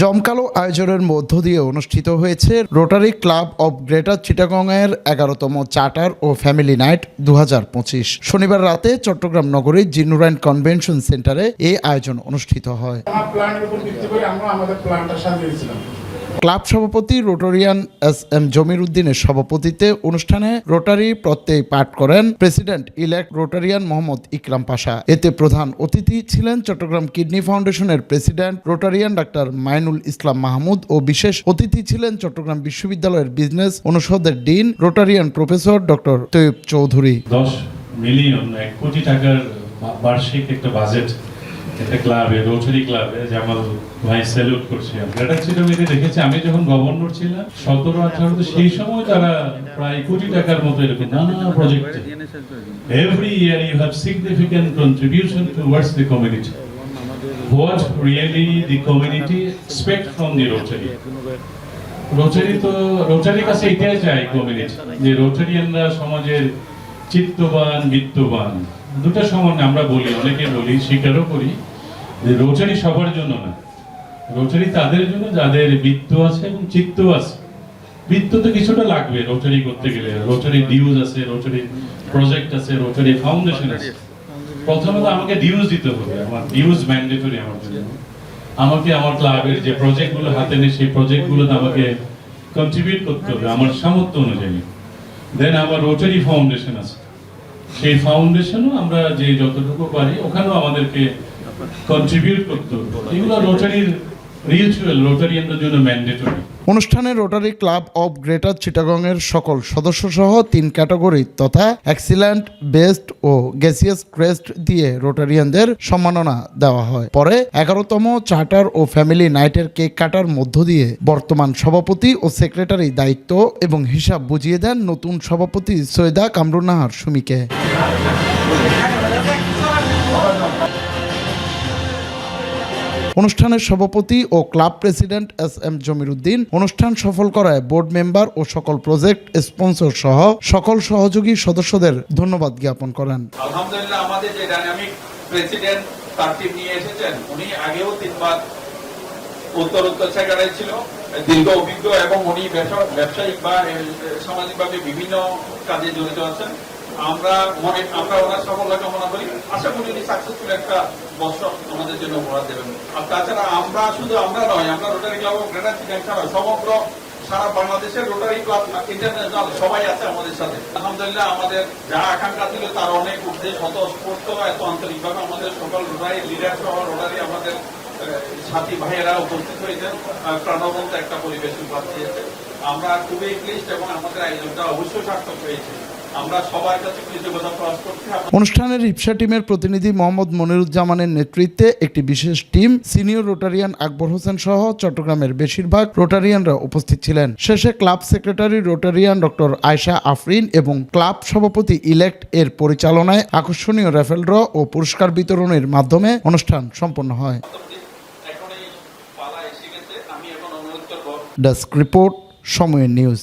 জমকালো আয়োজনের মধ্য দিয়ে অনুষ্ঠিত হয়েছে রোটারি ক্লাব অব গ্রেটার চিটাগংয়ের এগারোতম চার্টার ও ফ্যামিলি নাইট দু হাজার পঁচিশ। শনিবার রাতে চট্টগ্রাম নগরী জিনুরাইন কনভেনশন সেন্টারে এই আয়োজন অনুষ্ঠিত হয়। আমরা আমাদের প্ল্যানটা সাজিয়েছিলাম। ক্লাব সভাপতি রোটারিয়ান এস এম জমির উদ্দিনের সভাপতিত্বে অনুষ্ঠানে রোটারি প্রত্যয় পাঠ করেন president elect Rotarian Mohammad Ikram Pasha. এতে প্রধান অতিথি ছিলেন চট্টগ্রাম কিডনি ফাউন্ডেশনের president Rotarian doctor Mainul Islam Mahmud ও বিশেষ অতিথি ছিলেন চট্টগ্রাম বিশ্ববিদ্যালয়ের বিজনেস অনুষদের dean Rotarian professor doctor Taiyab Chowdhury. দশ মিলিয়ন, এক কোটি টাকার বার্ষিক একটা বাজেট একটা ক্লাবে রোটারি ক্লাবে জামাল ভাই স্যালুট করছি। দেখেছি আমি যখন গভর্নর ছিলাম, সতেরো, আঠারো সেই সময় তারা প্রায় কোটি টাকার মতো এরকম নানা প্রজেক্টে every year you have significant contribution the community what really the community expect from the Rotary Rotary তো কাছে এটাই কমিউনিটি যে রোটারিয়ানরা সমাজের চিত্তবান বিত্তবান দুটো সমান, আমরা বলি, অনেকে বলি, স্বীকারও করি যে রোটারি সবার জন্য না। রোটারি তাদের জন্য, যাদের বিত্ত আছে এবং চিত্ত আছে। বিত্ত তো কিছুটা লাগবে রোটারি করতে গেলে। রোটারি ডিউজ আছে রোটারি প্রজেক্ট আছে রোটারি ফাউন্ডেশন আছে। প্রথমে তো আমাকে ডিউজ দিতে হবে। আমার ডিউজ ম্যান্ডেটরি আমার জন্য। আমাকে আমার ক্লাবের যে প্রজেক্টগুলো হাতে নেই সেই প্রজেক্টগুলোতে আমাকে কন্ট্রিবিউট করতে হবে। আমার সামর্থ্য অনুযায়ী। দেন আবার রোটারি ফাউন্ডেশন আছে। সেই ফাউন্ডেশনও আমরা যে যতটুকু পারি, ওখানেও আমাদেরকে কন্ট্রিবিউট করতে এগুলো রোটারির অনুষ্ঠানে রোটারি ক্লাব অব গ্রেটার চিটাগংয়ের সকল সদস্য সহ তিন ক্যাটাগরি তথা এক্সিলেন্ট বেস্ট ও গ্যাসিয়াস ক্রেস্ট দিয়ে রোটারিয়ানদের সম্মাননা দেওয়া হয়। পরে এগারোতম চার্টার ও ফ্যামিলি নাইটের কেক কাটার মধ্য দিয়ে বর্তমান সভাপতি ও সেক্রেটারি দায়িত্ব এবং হিসাব বুঝিয়ে দেন নতুন সভাপতি সৈয়দা কামরুন্নাহার সুমিকে। অনুষ্ঠানের সভাপতি ও club president S M Jamir Uddin অনুষ্ঠান সফল করায় বোর্ড মেম্বার ও সকল প্রজেক্ট স্পন্সর সহ সকল সহযোগী সদস্যদের ধন্যবাদ জ্ঞাপন করেন। আলহামদুলিল্লাহ, আমাদের যে ডাইনামিক প্রেসিডেন্ট তার টিম নিয়ে এসেছেন, উনি আগেও তিনবার উত্তর উত্তর সেক্রেটারি ছিল, দীর্ঘ অভিজ্ঞ এবং উনি ব্যবসায়িক বা সামাজিকভাবে বিভিন্ন কাজে জড়িত আছেন। আমরা মনে, আমরা ওনার সাফল্য কামনা করি। আশা করি উনি সাকসেসফুল একটা বছর আমাদের জন্য উপহার দেবেন। আর তাছাড়া আমরা শুধু, আমরা নয়, আমরা রোটারি ক্লাব গ্রেটার চিটাং ছাড়া সমগ্র সারা বাংলাদেশের রোটারি ক্লাব ইন্টারন্যাশনাল সবাই আছে আমাদের সাথে। আলহামদুলিল্লাহ আমাদের যা আকাঙ্ক্ষা ছিল তার অনেক উদ্দেশ্য স্বতঃস্ফূর্ত এত আন্তরিকভাবে আমাদের সকল রোটারি লিডার সহ রোটারি আমাদের সাথী ভাইয়েরা উপস্থিত হয়েছেন। প্রাণবন্ত একটা পরিবেশ দিয়েছে আমরা খুবই ক্লিষ্ট এবং আমাদের আয়োজনটা অবশ্যই সার্থক হয়েছে। অনুষ্ঠানের রিপসা টিমের প্রতিনিধি মোহাম্মদ মনিরুজ্জামানের নেতৃত্বে একটি বিশেষ team senior Rotarian Akbar Hossain সহ চট্টগ্রামের বেশিরভাগ রোটারিয়ানরা উপস্থিত ছিলেন। শেষে club secretary Rotarian doctor Ayesha Afrin এবং ক্লাব সভাপতি ইলেক্ট এর পরিচালনায় আকর্ষণীয় র্যাফেল ড্র ও পুরস্কার বিতরণের মাধ্যমে অনুষ্ঠান সম্পন্ন হয়। Desk report. সময়ের নিউজ